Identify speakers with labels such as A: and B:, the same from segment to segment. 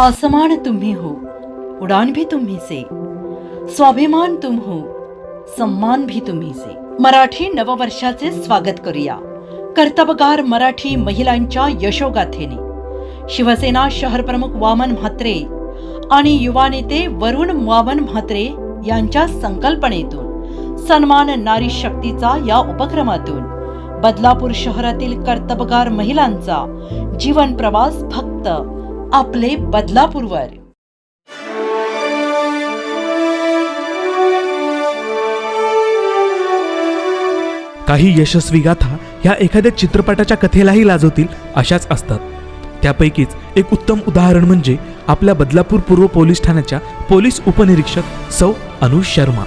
A: आसमान तुम्ही हो उडान भी तुम्ही से स्वाभिमान तुम हो सम्मान भी तुम्ही से. मराठी नववर्षाचे स्वागत करूया. कर्तबगार मराठी महिलांच्या यशोगाथेने. शिवसेना शहर प्रमुख वामन म्हात्रे आणि युवा नेते वरुण वामन म्हात्रे यांच्या संकल्पनेतून सन्मान नारी शक्तीचा या उपक्रमातून बदलापूर शहरातील कर्तबगार महिलांचा जीवन प्रवास फक्त आपले बदलापूरवर.
B: काही यशस्वी गाथा ह्या एखाद्या चित्रपटाच्या कथेलाही लाजवतील अशाच असतात. त्यापैकीच एक उत्तम उदाहरण म्हणजे आपल्या बदलापूर पूर्व पोलीस ठाण्याच्या पोलीस उपनिरीक्षक सौ अनु शर्मा.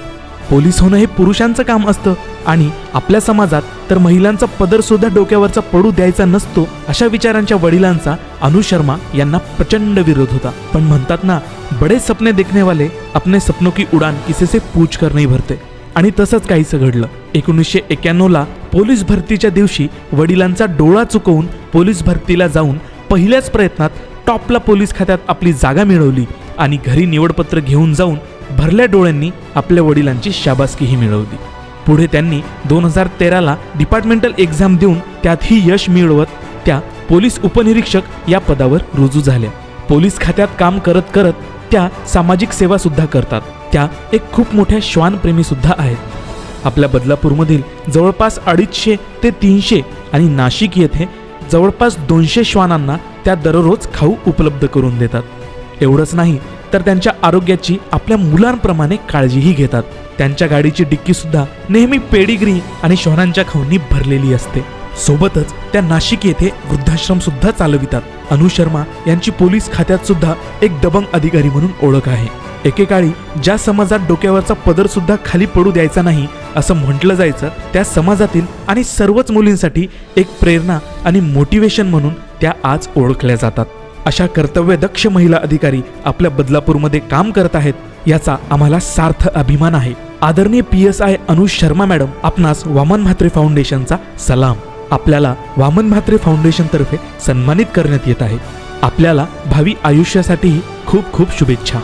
B: पोलीस होणं हे पुरुषांचं काम असतं. आणि आपल्या समाजात तर महिलांचा पदर सुद्धा डोक्यावरचा पडू द्यायचा नसतो अशा विचारांच्या वडिलांचा अनु शर्मा यांना प्रचंड विरोध होता. पण म्हणतात ना बडे सपने देखने वाले अपने सपनों की उडान किसेसे पूछ कर नाही भरते. आणि तसंच काहीसं घडलं. एकोणीसशे एक्याण्णवला पोलीस भरतीच्या दिवशी वडिलांचा डोळा चुकवून पोलीस भरतीला जाऊन पहिल्याच प्रयत्नात टॉपला पोलीस खात्यात आपली जागा मिळवली आणि घरी निवडपत्र घेऊन जाऊन भरल्या डोळ्यांनी आपल्या वडिलांची शाबासकीही मिळवली. पुढे त्यांनी दोन हजार तेराला डिपार्टमेंटल एक्झाम देऊन त्यातही यश मिळवत त्या पोलीस उपनिरीक्षक या पदावर रुजू झाल्या. पोलीस खात्यात काम करत करत त्या सामाजिक सेवा सुद्धा करतात. त्या एक खूप मोठ्या श्वानप्रेमी सुद्धा आहेत. आपल्या बदलापूरमधील जवळपास अडीचशे ते तीनशे आणि नाशिक येथे जवळपास दोनशे श्वानांना त्या दररोज खाऊ उपलब्ध करून देतात. एवढंच नाही तर त्यांच्या आरोग्याची आपल्या मुलांप्रमाणे काळजीही घेतात. त्यांच्या गाडीची डिक्की सुद्धा नेहमी पेडिग्री आणि शहरांच्या खाऊंनी भरलेली असते. सोबतच त्या नाशिक येथे वृद्धाश्रम सुद्धा चालवितात. अनु शर्मा यांची पोलीस खात्यात सुद्धा एक दबंग अधिकारी म्हणून ओळख आहे. एकेकाळी ज्या समाजात डोक्यावरचा पदर सुद्धा खाली पडू द्यायचा नाही असं म्हटलं जायचं त्या समाजातील आणि सर्वच मुलींसाठी एक प्रेरणा आणि मोटिवेशन म्हणून त्या आज ओळखल्या जातात. अशा कर्तव्यदक्ष महिला अधिकारी आपल्या बदलापूरमध्ये काम करत आहेत याचा आम्हाला सार्थ अभिमान आहे. आदरणीय P S I Anuj Sharma madam आपणास वामन म्हात्रे फाउंडेशनचा सलाम. आपल्याला वामन म्हात्रे फाउंडेशनतर्फे सन्मानित करण्यात येत आहे. आपल्याला भावी आयुष्यासाठीही खूप खूप शुभेच्छा.